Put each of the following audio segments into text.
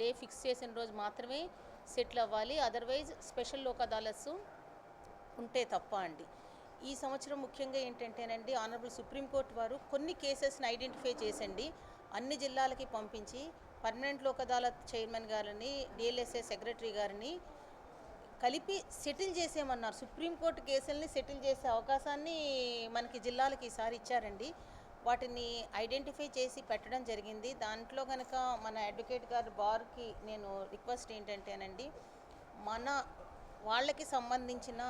Day fix చేసిన రోజు మాత్రమే సెటిల్ అవ్వాలి. అదర్వైజ్ స్పెషల్ లోక్ అదాలత్స్ ఉంటే తప్ప అండి. ఈ సంవత్సరం ముఖ్యంగా ఏంటంటేనండి ఆనరబుల్ సుప్రీంకోర్టు వారు కొన్ని కేసెస్ని ఐడెంటిఫై చేసండి. అన్ని జిల్లాలకి పంపించి పర్మనెంట్ లోక్ అదాలత్ చైర్మన్ గారిని డిఎల్ఎస్ఏ సెక్రటరీ గారిని కలిపి సెటిల్ చేసేయమన్నారు. సుప్రీంకోర్టు కేసుల్ని సెటిల్ చేసే అవకాశాన్ని మనకి జిల్లాలకు ఈసారి ఇచ్చారండి. వాటిని ఐడెంటిఫై చేసి పెట్టడం జరిగింది. దాంట్లో కనుక మన అడ్వకేట్ గారు బార్కి నేను రిక్వెస్ట్ ఏంటంటేనండి మన వాళ్ళకి సంబంధించిన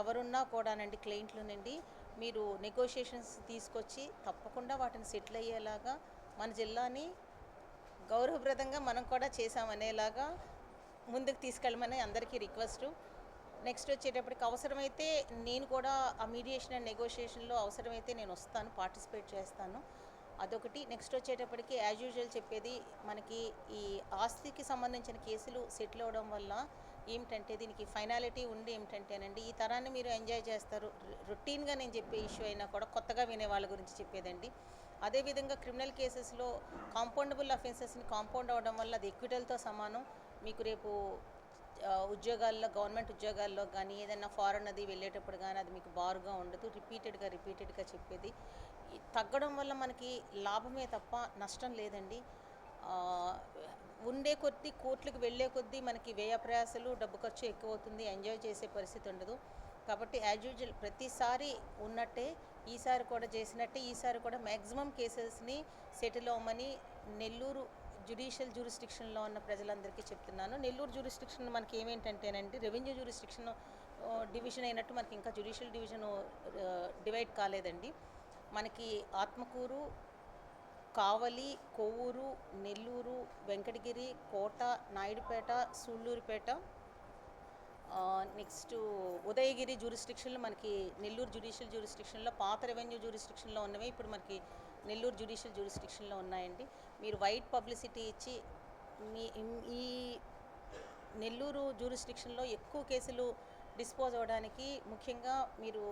ఎవరున్నా కూడానండి క్లయింట్లు నుండి మీరు నెగోషియేషన్స్ తీసుకొచ్చి తప్పకుండా వాటిని సెటిల్ అయ్యేలాగా మన జిల్లాని గౌరవప్రదంగా మనం కూడా చేసామనేలాగా ముందుకు తీసుకెళ్ళమని అందరికీ రిక్వెస్ట్. నెక్స్ట్ వచ్చేటప్పటికి అవసరమైతే నేను కూడా ఆ మీడియేషన్ అండ్ నెగోషియేషన్లో అవసరమైతే నేను వస్తాను పార్టిసిపేట్ చేస్తాను. అదొకటి. నెక్స్ట్ వచ్చేటప్పటికి యాజ్ యూజువల్ చెప్పేది మనకి ఈ ఆస్తికి సంబంధించిన కేసులు సెటిల్ అవ్వడం వల్ల ఏమిటంటే దీనికి ఫైనాలిటీ ఉండి ఏమిటంటేనండి ఈ తరాన్ని మీరు ఎంజాయ్ చేస్తారు. రొటీన్గా నేను చెప్పే ఇష్యూ అయినా కూడా కొత్తగా వినే వాళ్ళ గురించి చెప్పేదండి. అదేవిధంగా క్రిమినల్ కేసెస్లో కాంపౌండబుల్ అఫెన్సెస్ని కాంపౌండ్ అవ్వడం వల్ల అది ఎక్విటల్తో సమానం. మీకు రేపు ఉద్యోగాల్లో గవర్నమెంట్ ఉద్యోగాల్లో కానీ ఏదైనా ఫారెన్ అది వెళ్ళేటప్పుడు కానీ అది మీకు బారుగా ఉండదు. రిపీటెడ్గా రిపీటెడ్గా చెప్పేది. తగ్గడం వల్ల మనకి లాభమే తప్ప నష్టం లేదండి. ఉండే కొద్దీ కోర్టులకు వెళ్ళే కొద్దీ మనకి వ్యయ ప్రయాసాలు డబ్బు ఖర్చు ఎక్కువ అవుతుంది ఎంజాయ్ చేసే పరిస్థితి ఉండదు. కాబట్టి యాజ్ యూజువల్ ప్రతిసారి ఉన్నట్టే ఈసారి కూడా చేసినట్టే ఈసారి కూడా మ్యాక్సిమం కేసెస్ని సెటిల్ అవ్వమని నెల్లూరు జ్యుడిషియల్ జ్యూరిస్టిక్షన్లో ఉన్న ప్రజలందరికీ చెప్తున్నాను. నెల్లూరు జ్యూరిస్టిక్షన్ మనకి ఏమేంటంటేనండి రెవెన్యూ జ్యూరిస్టిక్షన్ డివిజన్ అయినట్టు మనకి ఇంకా జ్యుడిషియల్ డివిజన్ డివైడ్ కాలేదండి. మనకి ఆత్మకూరు కావలి కొవ్వూరు నెల్లూరు వెంకటగిరి కోట నాయుడుపేట సూళ్ళూరుపేట నెక్స్ట్ ఉదయగిరి జ్యూరిస్డిక్షన్లో మనకి నెల్లూరు జ్యుడిషియల్ జ్యూరిస్డిక్షన్లో పాత రెవెన్యూ జ్యూరిస్టిక్షన్లో ఉన్నవి ఇప్పుడు మనకి నెల్లూరు జ్యుడిషియల్ జ్యూరిస్డిక్షన్లో ఉన్నాయండి. మీరు వైట్ పబ్లిసిటీ ఇచ్చి మీ ఈ నెల్లూరు జ్యూరిస్టిక్షన్లో ఎక్కువ కేసులు డిస్పోజ్ అవ్వడానికి ముఖ్యంగా మీరు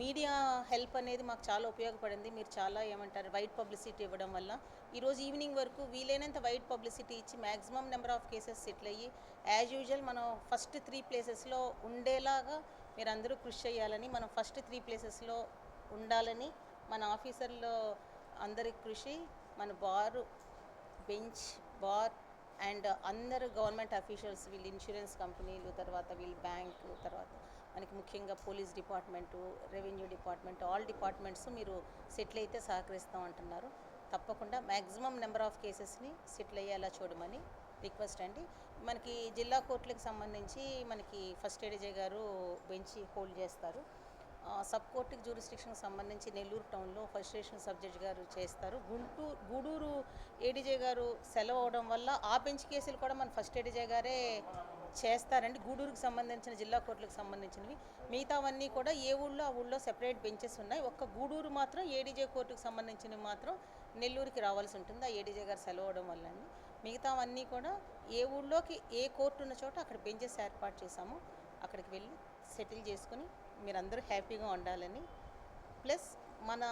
మీడియా హెల్ప్ అనేది మాకు చాలా ఉపయోగపడింది. మీరు చాలా ఏమంటారు వైట్ పబ్లిసిటీ ఇవ్వడం వల్ల. ఈరోజు ఈవినింగ్ వరకు వీలైనంత వైట్ పబ్లిసిటీ ఇచ్చి maximum number of cases settle అయ్యి యాజ్ యూజువల్ మనం ఫస్ట్ త్రీ ప్లేసెస్లో ఉండేలాగా మీరు అందరూ కృషి చేయాలని మనం ఫస్ట్ త్రీ ప్లేసెస్లో ఉండాలని మన ఆఫీసర్లో అందరి కృషి మన బారు బెంచ్ బార్ అండ్ అందరు గవర్నమెంట్ అఫీషియల్స్ వీళ్ళు ఇన్సూరెన్స్ కంపెనీలు తర్వాత వీళ్ళు బ్యాంకు తర్వాత మనకి ముఖ్యంగా police department revenue department all departments మీరు సెటిల్ అయితే సహకరిస్తాం అంటున్నారు. తప్పకుండా మ్యాక్సిమం నెంబర్ ఆఫ్ కేసెస్ని సెటిల్ అయ్యేలా చూడమని రిక్వెస్ట్ అండి. మనకి జిల్లా కోర్టులకు సంబంధించి మనకి ఫస్ట్ ఏడీజే గారు బెంచ్ హోల్డ్ చేస్తారు. సబ్ కోర్టుకి జ్యూరిస్డిక్షన్కి సంబంధించి నెల్లూరు టౌన్లో ఫస్ట్ స్టేషన్ సబ్జెక్ట్ గారు చేస్తారు. గుంటూరు గూడూరు ఏడీజే గారు సెలవు అవడం వల్ల ఆ బెంచ్ కేసులు కూడా మన ఫస్ట్ ఏడీజే గారే చేస్తారండి. గూడూరుకి సంబంధించిన జిల్లా కోర్టులకు సంబంధించినవి. మిగతావన్నీ కూడా ఏ ఊళ్ళో ఆ ఊళ్ళో సెపరేట్ బెంచెస్ ఉన్నాయి. ఒక్క గూడూరు మాత్రం ఏడీజే కోర్టుకు సంబంధించినవి మాత్రం నెల్లూరుకి రావాల్సి ఉంటుంది? ఆ ఏడీజే గారు సెలవు అవడం వల్ల అండి. మిగతావన్నీ కూడా ఏ ఊళ్ళోకి ఏ కోర్టు ఉన్న చోట అక్కడ బెంచెస్ ఏర్పాటు చేశాము అక్కడికి వెళ్ళి సెటిల్ చేసుకుని మీరందరూ హ్యాపీగా ఉండాలని. ప్లస్ మన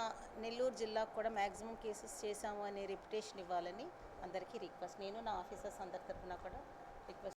నెల్లూరు జిల్లాకు కూడా మ్యాక్సిమం కేసెస్ చేశాము అనే రెప్యుటేషన్ ఇవ్వాలని అందరికీ రిక్వెస్ట్. నేను నా ఆఫీసర్స్ అందరి తరఫున కూడా రిక్వెస్ట్